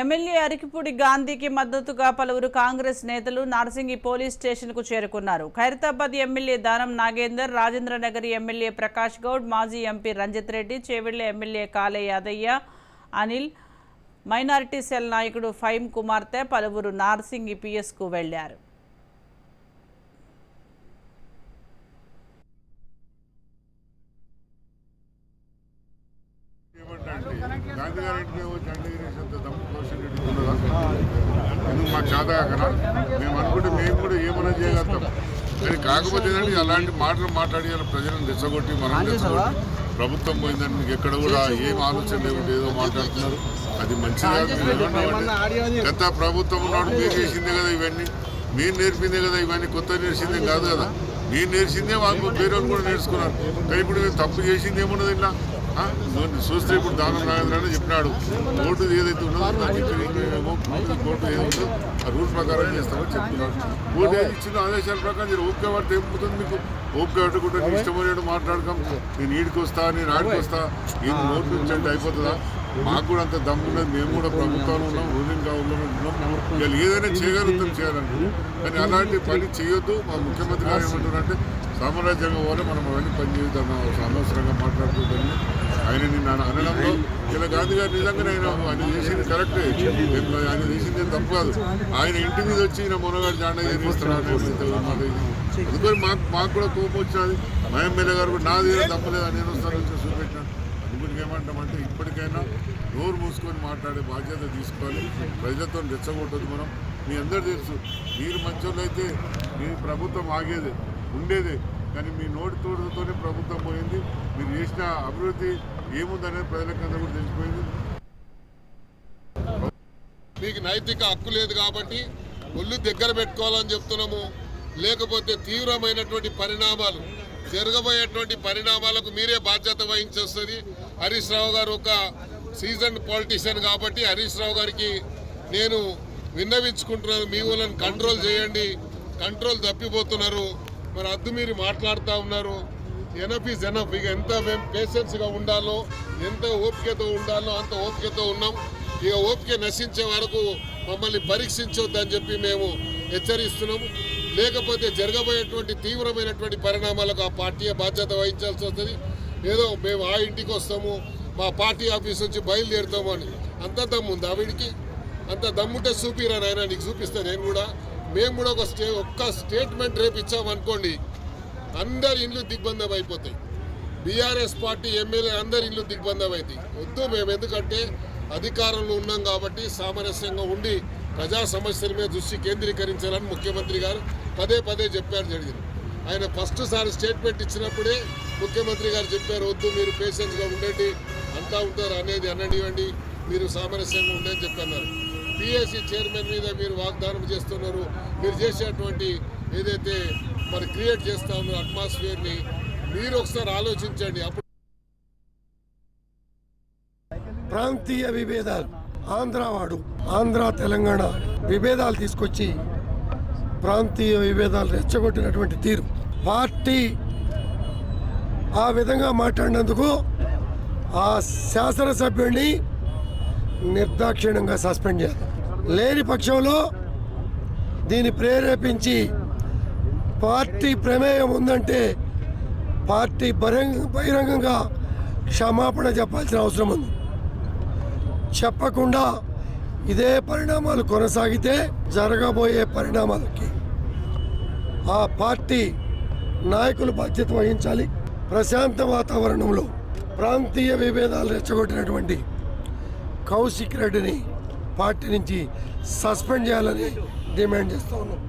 MLA Arikepudi గాంధీకి మద్దతుగా పలువురు కాంగ్రెస్ నేతలు నార్సింగి పోలీస్ స్టేషన్కు చేరుకున్నారు. ఖైరతాబాద్ ఎమ్మెల్యే దానం నాగేందర్ రాజేంద్రనగర్ ఎమ్మెల్యే ప్రకాష్ గౌడ్ మాజీ MP Ranjith Reddy Chevella MLA Kale Yadaiah Anil minority cell నాయకుడు ఫైమ్ కుమార్తె పలువురు నార్సింగి పిఎస్కు వెళ్ళారు. ఏమంటే గాంధీ గారి మాకు చేత కాకనా మేము అనుకుంటే మేము కూడా ఏమైనా చేయగలుగుతాం. కానీ కాకపోతే ఏంటంటే అలాంటి మాటలు మాట్లాడి ప్రజలను రెచ్చగొట్టి మనం రెచ్చగొట్టి ప్రభుత్వం పోయిందని మీకు ఎక్కడ కూడా ఏం ఆలోచన లేకుండా ఏదో మాట్లాడుతున్నారు. అది మంచిగా గత ప్రభుత్వం ఉన్నాడు మీరు చేసిందే కదా ఇవన్నీ. మీరు నేర్పిందే కదా ఇవన్నీ. కొత్త నేర్చిందే కాదు కదా. మీరు నేర్చిందే వాళ్ళు వాళ్ళు కూడా నేర్చుకున్నారు. కానీ ఇప్పుడు మీరు తప్పు చేసింది ఏమున్నది ఇలా చూస్తే ఇప్పుడు దానం నాగేంద్ర అని చెప్పినాడు. కోర్టు ఏదైతే ఉన్నదో దానికి కోర్టు ఏదో ఆ రూల్ ప్రకారం చేస్తామని చెప్తున్నాడు. కోర్టు ఏది ఇచ్చిన ఆదేశాల ప్రకారం మీరు ఓపిక పడితే ఏమవుతుంది మీకు? ఓపిక పట్టుకుంటే నీ ఇష్టమైనట్టు మాట్లాడకం. నేను ఈడికి వస్తా నేను ఆడికి వస్తా ఏం నోట్ నుంచి అంటే అయిపోతుందా? మాకు కూడా అంత దమ్ము ఉండదు మేము కూడా ప్రభుత్వాలు ఉన్నాం రూలింగ్ ఉన్నాం ఉన్నాం. వీళ్ళు ఏదైనా చేయగలుగుతాం చేయాలంటే. కానీ అలాంటి పని చేయొద్దు. మా ముఖ్యమంత్రి గారు ఏమంటున్నారంటే సామ్రాజ్యంగా పోలే మనం అవన్నీ పని చేద్దాం అనవసరంగా మాట్లాడుతుందని ఆయన నిన్న అనడంలో ఇలా గాంధీ గారు నిజంగానే ఆయన ఆయన చేసింది కరెక్ట్. ఆయన చేసింది ఏం తప్పు కాదు. ఆయన ఇంటి మీద వచ్చి ఈయన మొనగాడు జాండ చేస్తున్నాడు అందుకని మాకు మాకు కూడా కోపం వచ్చినది. మా ఎమ్మెల్యే గారు కూడా నాది ఏదో తప్పలేదు నేను వస్తాను వచ్చి చూపెట్టాను అందుకని ఏమంటామంటే ఇప్పటికైనా నోరు మూసుకొని మాట్లాడే బాధ్యత తీసుకోవాలి. ప్రజలతో రెచ్చగొట్టదు మనం. మీ అందరు తెలుసు మీరు మంచోళ్ళు అయితే మీ ప్రభుత్వం ఆగేది ఉండేదే. కానీ మీ నోటి తోడుతోనే ప్రభుత్వం పోయి చేసిన అభివృద్ధి ఏముందనేది ప్రజలకందరూ కూడా తెలిసిపోయింది. మీకు నైతిక హక్కు లేదు కాబట్టి ఒళ్ళు దగ్గర పెట్టుకోవాలని చెప్తున్నాము. లేకపోతే తీవ్రమైనటువంటి పరిణామాలు జరగబోయేటువంటి పరిణామాలకు మీరే బాధ్యత వహించేస్తుంది. హరీష్ రావు గారు ఒక సీజన్ పాలిటీషియన్ కాబట్టి హరీష్ రావు గారికి నేను విన్నవించుకుంటున్నాను. మీ వాళ్ళని కంట్రోల్ చేయండి. కంట్రోల్ తప్పిపోతున్నారు. మరి అద్దు మీరు మాట్లాడుతూ ఉన్నారు. ఎనఫ్ ఈజ్ ఎనఫ్ ఇక ఎంత మేము పేషెన్స్గా ఉండాలో ఎంత ఓపికతో ఉండాలో అంత ఓపికతో ఉన్నాం. ఇక ఓపిక నశించే వరకు మమ్మల్ని పరీక్షించొద్దని చెప్పి మేము హెచ్చరిస్తున్నాము లేకపోతే జరగబోయేటువంటి తీవ్రమైనటువంటి పరిణామాలకు ఆ పార్టీ బాధ్యత వహించాల్సి వస్తుంది. ఏదో మేము ఆ ఇంటికి వస్తాము మా పార్టీ ఆఫీస్ నుంచి బయలుదేరుతాము అని. అంత దమ్ము ఉంది ఆవిడికి అంత దమ్ముంటే చూపిరా నాయన నీకు చూపిస్తాను నేను కూడా. మేము కూడా ఒక స్టే ఒక్క స్టేట్మెంట్ రేపు ఇచ్చామనుకోండి అందరి ఇండ్లు దిగ్బంధం అయిపోతాయి. బీఆర్ఎస్ పార్టీ ఎమ్మెల్యే అందరి ఇల్లు దిగ్బంధం అవుతాయి వద్దు మేము ఎందుకంటే అధికారంలో ఉన్నాం కాబట్టి సామరస్యంగా ఉండి ప్రజా సమస్యల మీద దృష్టి కేంద్రీకరించాలని ముఖ్యమంత్రి గారు పదే పదే చెప్పారు జరిగింది. ఆయన ఫస్ట్ సారి స్టేట్మెంట్ ఇచ్చినప్పుడే ముఖ్యమంత్రి గారు చెప్పారు వద్దు మీరు పేషెన్స్గా ఉండండి అంతా ఉంటారు అనేది అననివ్వండి మీరు సామరస్యంగా ఉండని చెప్పన్నారు. పిఎస్సి చైర్మన్ మీద మీరు వాగ్దానం చేస్తున్నారు. మీరు చేసేటువంటి ఏదైతే మరి క్రియేట్ చేస్తా ఉన్నారు అట్మాస్ఫియర్ని మీరు ఒకసారి ఆలోచించండి. అప్పుడు ప్రాంతీయ విభేదాలు. ఆంధ్రావాడు ఆంధ్ర తెలంగాణ విభేదాలు తీసుకొచ్చి ప్రాంతీయ విభేదాలు రెచ్చగొట్టినటువంటి తీరు. పార్టీ ఆ విధంగా మాట్లాడినందుకు ఆ శాసనసభ్యుడిని నిర్దాక్షిణ్యంగా సస్పెండ్ చేయాలి. లేని పక్షంలో దీన్ని ప్రేరేపించి పార్టీ ప్రమేయం ఉందంటే పార్టీ బహిరంగ బహిరంగంగా క్షమాపణ చెప్పాల్సిన అవసరం ఉంది. చెప్పకుండా ఇదే పరిణామాలు కొనసాగితే జరగబోయే పరిణామాలకి. ఆ పార్టీ నాయకులు బాధ్యత వహించాలి. ప్రశాంత వాతావరణంలో ప్రాంతీయ విభేదాలు రెచ్చగొట్టినటువంటి కౌశిక్ రెడ్డిని పార్టీ నుంచి సస్పెండ్ చేయాలని డిమాండ్ చేస్తూ ఉన్నాం.